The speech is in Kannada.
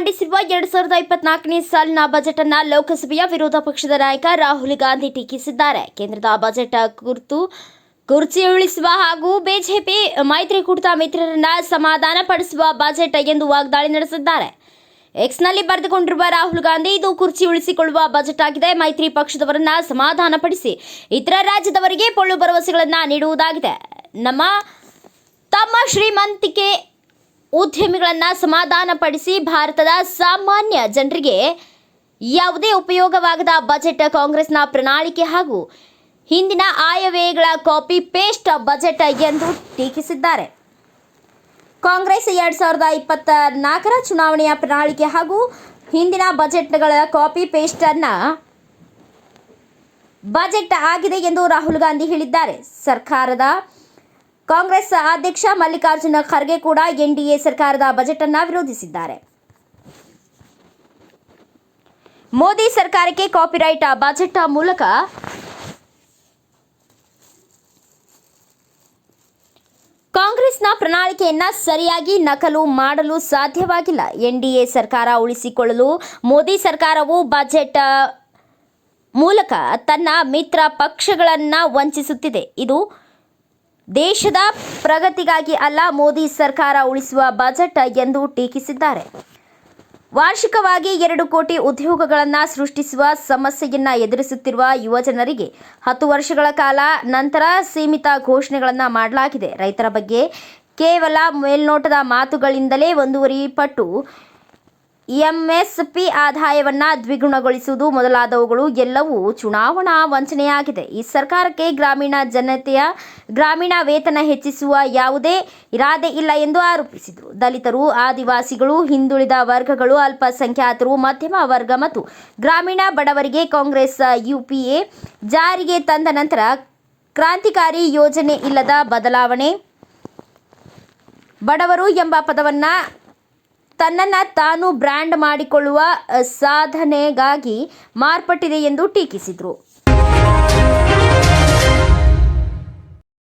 ಎರಡ್ ಸಾವಿರದ ಇಪ್ಪತ್ನಾಲ್ಕನೇ ಸಾಲಿನ ಬಜೆಟ್ ಅನ್ನ ಲೋಕಸಭೆಯ ವಿರೋಧ ಪಕ್ಷದ ನಾಯಕ ರಾಹುಲ್ ಗಾಂಧಿ ಟೀಕಿಸಿದ್ದಾರೆ. ಕೇಂದ್ರದ ಬಜೆಟ್ ಕುರಿತು ಕುರ್ಚಿ ಉಳಿಸುವ ಹಾಗೂ ಬಿಜೆಪಿ ಮೈತ್ರಿಕೂಟದ ಮಿತ್ರರನ್ನ ಸಮಾಧಾನ ಪಡಿಸುವ ಬಜೆಟ್ ಎಂದು ವಾಗ್ದಾಳಿ ನಡೆಸಿದ್ದಾರೆ. ಎಕ್ಸ್ನಲ್ಲಿ ಬರೆದುಕೊಂಡಿರುವ ರಾಹುಲ್ ಗಾಂಧಿ, ಇದು ಕುರ್ಚಿ ಉಳಿಸಿಕೊಳ್ಳುವ ಬಜೆಟ್ ಆಗಿದೆ. ಮೈತ್ರಿ ಪಕ್ಷದವರನ್ನ ಸಮಾಧಾನಪಡಿಸಿ ಇತರ ರಾಜ್ಯದವರಿಗೆ ಪೊಳ್ಳು ಭರವಸೆಗಳನ್ನ ನೀಡುವುದಾಗಿದೆ. ನಮ್ಮ ತಮ್ಮ ಶ್ರೀಮಂತಿಕೆ ಉದ್ಯಮಿಗಳನ್ನ ಸಮಾಧಾನಪಡಿಸಿ ಭಾರತದ ಸಾಮಾನ್ಯ ಜನರಿಗೆ ಯಾವುದೇ ಉಪಯೋಗವಾಗದ ಬಜೆಟ್ ಕಾಂಗ್ರೆಸ್ನ ಪ್ರಣಾಳಿಕೆ ಹಾಗೂ ಹಿಂದಿನ ಆಯವ್ಯಯಗಳ ಕಾಪಿ ಪೇಸ್ಟ್ ಬಜೆಟ್ ಎಂದು ಟೀಕಿಸಿದ್ದಾರೆ. ಕಾಂಗ್ರೆಸ್ ಎರಡು ಸಾವಿರದ ಇಪ್ಪತ್ತ ನಾಲ್ಕರ ಚುನಾವಣೆಯ ಪ್ರಣಾಳಿಕೆ ಹಾಗೂ ಹಿಂದಿನ ಬಜೆಟ್ಗಳ ಕಾಪಿ ಪೇಸ್ಟ್ ಅನ್ನ ಬಜೆಟ್ ಆಗಿದೆ ಎಂದು ರಾಹುಲ್ ಗಾಂಧಿ ಹೇಳಿದ್ದಾರೆ. ಸರ್ಕಾರದ ಕಾಂಗ್ರೆಸ್ ಅಧ್ಯಕ್ಷ ಮಲ್ಲಿಕಾರ್ಜುನ ಖರ್ಗೆ ಕೂಡ ಎನ್ಡಿಎ ಸರ್ಕಾರದ ಬಜೆಟ್ ಅನ್ನ ವಿರೋಧಿಸಿದ್ದಾರೆ. ಮೋದಿ ಸರ್ಕಾರಕ್ಕೆ ಕಾಪಿರೈಟ್ ಬಜೆಟ್ ಮೂಲಕ ಕಾಂಗ್ರೆಸ್ನ ಪ್ರಣಾಳಿಕೆಯನ್ನ ಸರಿಯಾಗಿ ನಕಲು ಮಾಡಲು ಸಾಧ್ಯವಾಗಿಲ್ಲ. ಎನ್ಡಿಎ ಸರ್ಕಾರ ಉಳಿಸಿಕೊಳ್ಳಲು ಮೋದಿ ಸರ್ಕಾರವು ಬಜೆಟ್ ಮೂಲಕ ತನ್ನ ಮಿತ್ರ ಪಕ್ಷಗಳನ್ನ ವಂಚಿಸುತ್ತಿದೆ. ಇದು ದೇಶದ ಪ್ರಗತಿಗಾಗಿ ಅಲ್ಲ, ಮೋದಿ ಸರ್ಕಾರ ಉಳಿಸುವ ಬಜೆಟ್ ಎಂದು ಟೀಕಿಸಿದ್ದಾರೆ. ವಾರ್ಷಿಕವಾಗಿ ಎರಡು ಕೋಟಿ ಉದ್ಯೋಗಗಳನ್ನು ಸೃಷ್ಟಿಸುವ ಸಮಸ್ಯೆಯನ್ನು ಎದುರಿಸುತ್ತಿರುವ ಯುವಜನರಿಗೆ ಹತ್ತು ವರ್ಷಗಳ ಕಾಲ ನಂತರ ಸೀಮಿತ ಘೋಷಣೆಗಳನ್ನು ಮಾಡಲಾಗಿದೆ. ರೈತರ ಬಗ್ಗೆ ಕೇವಲ ಮೇಲ್ನೋಟದ ಮಾತುಗಳಿಂದಲೇ ಒಂದೂವರೆ ಪಟ್ಟು ಎಂಎಸ್ಪಿ ಆದಾಯವನ್ನ ದ್ವಿಗುಣಗೊಳಿಸುವುದು ಮೊದಲಾದವುಗಳು ಎಲ್ಲವೂ ಚುನಾವಣಾ ವಂಚನೆಯಾಗಿದೆ. ಈ ಸರ್ಕಾರಕ್ಕೆ ಗ್ರಾಮೀಣ ಜನತೆಯ ಗ್ರಾಮೀಣ ವೇತನ ಹೆಚ್ಚಿಸುವ ಯಾವುದೇ ಇರಾದೆ ಇಲ್ಲ ಎಂದು ಆರೋಪಿಸಿದರು. ದಲಿತರು, ಆದಿವಾಸಿಗಳು, ಹಿಂದುಳಿದ ವರ್ಗಗಳು, ಅಲ್ಪಸಂಖ್ಯಾತರು, ಮಧ್ಯಮ ವರ್ಗ ಮತ್ತು ಗ್ರಾಮೀಣ ಬಡವರಿಗೆ ಕಾಂಗ್ರೆಸ್, ಯುಪಿಎ ಜಾರಿಗೆ ತಂದ ನಂತರ ಕ್ರಾಂತಿಕಾರಿ ಯೋಜನೆ ಇಲ್ಲದ ಬದಲಾವಣೆ. ಬಡವರು ಎಂಬ ಪದವನ್ನ ತನ್ನನ್ನ ತಾನು ಬ್ರ್ಯಾಂಡ್ ಮಾಡಿಕೊಳ್ಳುವ ಸಾಧನೆಗಾಗಿ ಮಾರ್ಪಟ್ಟಿದೆ ಎಂದು ಟೀಕಿಸಿದರು.